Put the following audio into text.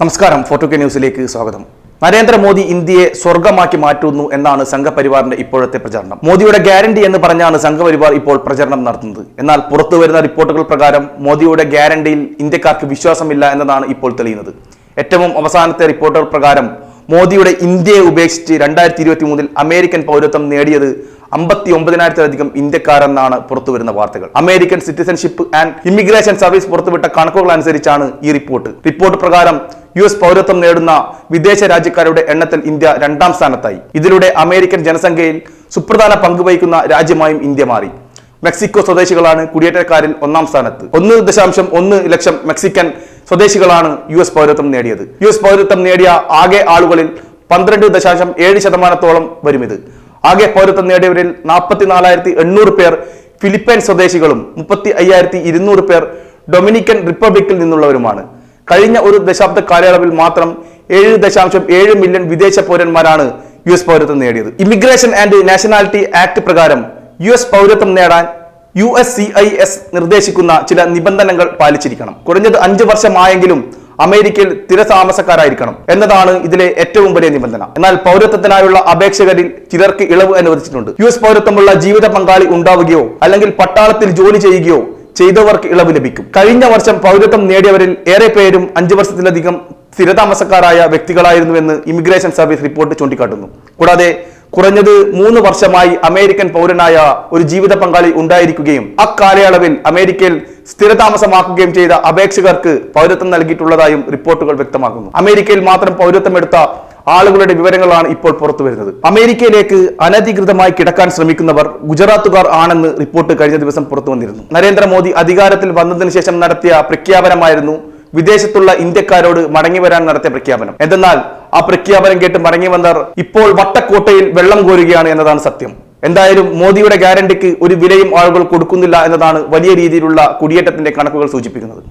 നമസ്കാരം photo K ന്യൂസിലേക്ക് സ്വാഗതം. നരേന്ദ്രമോദി ഇന്ത്യയെ സ്വർഗമാക്കി മാറ്റുന്നു എന്നാണ് സംഘപരിവാറിന്റെ ഇപ്പോഴത്തെ പ്രചാരണം. മോദിയുടെ ഗ്യാരണ്ടി എന്ന് പറഞ്ഞാണ് സംഘപരിവാർ ഇപ്പോൾ പ്രചരണം നടത്തുന്നത്. എന്നാൽ പുറത്തു വരുന്ന റിപ്പോർട്ടുകൾ പ്രകാരം മോദിയുടെ ഗ്യാരണ്ടിയിൽ ഇന്ത്യക്കാർക്ക് വിശ്വാസമില്ല എന്നതാണ് ഇപ്പോൾ തെളിയുന്നത്. ഏറ്റവും അവസാനത്തെ റിപ്പോർട്ടുകൾ പ്രകാരം മോദിയുടെ ഇന്ത്യയെ ഉപേക്ഷിച്ച് രണ്ടായിരത്തി ഇരുപത്തി മൂന്നിൽ അമേരിക്കൻ പൗരത്വം നേടിയത് അമ്പത്തി ഒമ്പതിനായിരത്തിലധികം ഇന്ത്യക്കാരെന്നാണ് പുറത്തുവരുന്ന വാർത്തകൾ. American citizenship and immigration service പുറത്തുവിട്ട കണക്കുകൾ അനുസരിച്ചാണ് ഈ റിപ്പോർട്ട്. റിപ്പോർട്ട് പ്രകാരം യു എസ് പൗരത്വം നേടുന്ന വിദേശ രാജ്യക്കാരുടെ എണ്ണത്തിൽ ഇന്ത്യ രണ്ടാം സ്ഥാനത്തായി. ഇതിലൂടെ അമേരിക്കൻ ജനസംഖ്യയിൽ സുപ്രധാന പങ്ക് വഹിക്കുന്ന രാജ്യമായും ഇന്ത്യ മാറി. മെക്സിക്കോ സ്വദേശികളാണ് കുടിയേറ്റക്കാരിൽ ഒന്നാം സ്ഥാനത്ത്. ഒന്ന് ദശാംശം ഒന്ന് ലക്ഷം മെക്സിക്കൻ സ്വദേശികളാണ് യു എസ് പൗരത്വം നേടിയത്. യു എസ് പൗരത്വം നേടിയ ആകെ ആളുകളിൽ പന്ത്രണ്ട് ദശാംശം ഏഴ് ശതമാനത്തോളം വരും ഇത് ആകെ പൗരത്വം നേടിയവരിൽ നാൽപ്പത്തിനാലായിരത്തി എണ്ണൂറ് പേർ ഫിലിപ്പൈൻ സ്വദേശികളും മുപ്പത്തി അയ്യായിരത്തി ഇരുന്നൂറ് പേർ ഡൊമിനിക്കൻ റിപ്പബ്ലിക്കിൽ നിന്നുള്ളവരുമാണ്. കഴിഞ്ഞ ഒരു ദശാബ്ദ കാലയളവിൽ മാത്രം ഏഴ് ദശാംശം ഏഴ് മില്യൺ വിദേശ പൗരന്മാരാണ് യു എസ് പൗരത്വം നേടിയത്. ഇമിഗ്രേഷൻ ആൻഡ് നാഷണാലിറ്റി ആക്ട് പ്രകാരം യു എസ് പൗരത്വം നേടാൻ U S C I S നിർദ്ദേശിക്കുന്ന ചില നിബന്ധനകൾ പാലിച്ചിരിക്കണം. കുറഞ്ഞത് അഞ്ച് വർഷമായെങ്കിലും അമേരിക്കയിൽ സ്ഥിരതാമസക്കാരായിരിക്കണം എന്നതാണ് ഇതിലെ ഏറ്റവും വലിയ നിബന്ധന. എന്നാൽ പൗരത്വത്തിനായുള്ള അപേക്ഷകരിൽ ചിലർക്ക് ഇളവ് അനുവദിച്ചിട്ടുണ്ട്. യു എസ് പൗരത്വമുള്ള ജീവിത പങ്കാളി ഉണ്ടാവുകയോ അല്ലെങ്കിൽ പട്ടാളത്തിൽ ജോലി ചെയ്യുകയോ ചെയ്തവർക്ക് ഇളവ് ലഭിക്കും. കഴിഞ്ഞ വർഷം പൗരത്വം നേടിയവരിൽ ഏറെ പേരും അഞ്ചു വർഷത്തിലധികം സ്ഥിരതാമസക്കാരായ വ്യക്തികളായിരുന്നുവെന്ന് ഇമിഗ്രേഷൻ സർവീസ് റിപ്പോർട്ട് ചൂണ്ടിക്കാട്ടുന്നു. കൂടാതെ കുറഞ്ഞത് മൂന്ന് വർഷമായി അമേരിക്കൻ പൗരനായ ഒരു ജീവിത പങ്കാളി ഉണ്ടായിരിക്കുകയും അക്കാലയളവിൽ അമേരിക്കയിൽ സ്ഥിരതാമസമാക്കുകയും ചെയ്ത അപേക്ഷകർക്ക് പൗരത്വം നൽകിയിട്ടുള്ളതായും റിപ്പോർട്ടുകൾ വ്യക്തമാക്കുന്നു. അമേരിക്കയിൽ മാത്രം പൗരത്വം എടുത്ത ആളുകളുടെ വിവരങ്ങളാണ് ഇപ്പോൾ പുറത്തു വരുന്നത്. അമേരിക്കയിലേക്ക് അനധികൃതമായി കിടക്കാൻ ശ്രമിക്കുന്നവർ ഗുജറാത്തുകാർ ആണെന്ന് റിപ്പോർട്ട് കഴിഞ്ഞ ദിവസം പുറത്തു വന്നിരുന്നു. നരേന്ദ്രമോദി അധികാരത്തിൽ വന്നതിന് ശേഷം നടത്തിയ പ്രഖ്യാപനമായിരുന്നു വിദേശത്തുള്ള ഇന്ത്യക്കാരോട് മടങ്ങി വരാൻ നടത്തിയ പ്രഖ്യാപനം. എന്തെന്നാൽ ആ പ്രഖ്യാപനം കേട്ട് മടങ്ങി വന്നവർ ഇപ്പോൾ വട്ടക്കോട്ടയിൽ വെള്ളം കോരുകയാണ് എന്നതാണ് സത്യം. എന്തായാലും മോദിയുടെ ഗ്യാരണ്ടിക്ക് ഒരു വിലയും ആളുകൾ കൊടുക്കുന്നില്ല എന്നതാണ് വലിയ രീതിയിലുള്ള കുടിയേറ്റത്തിന്റെ കണക്കുകൾ സൂചിപ്പിക്കുന്നത്.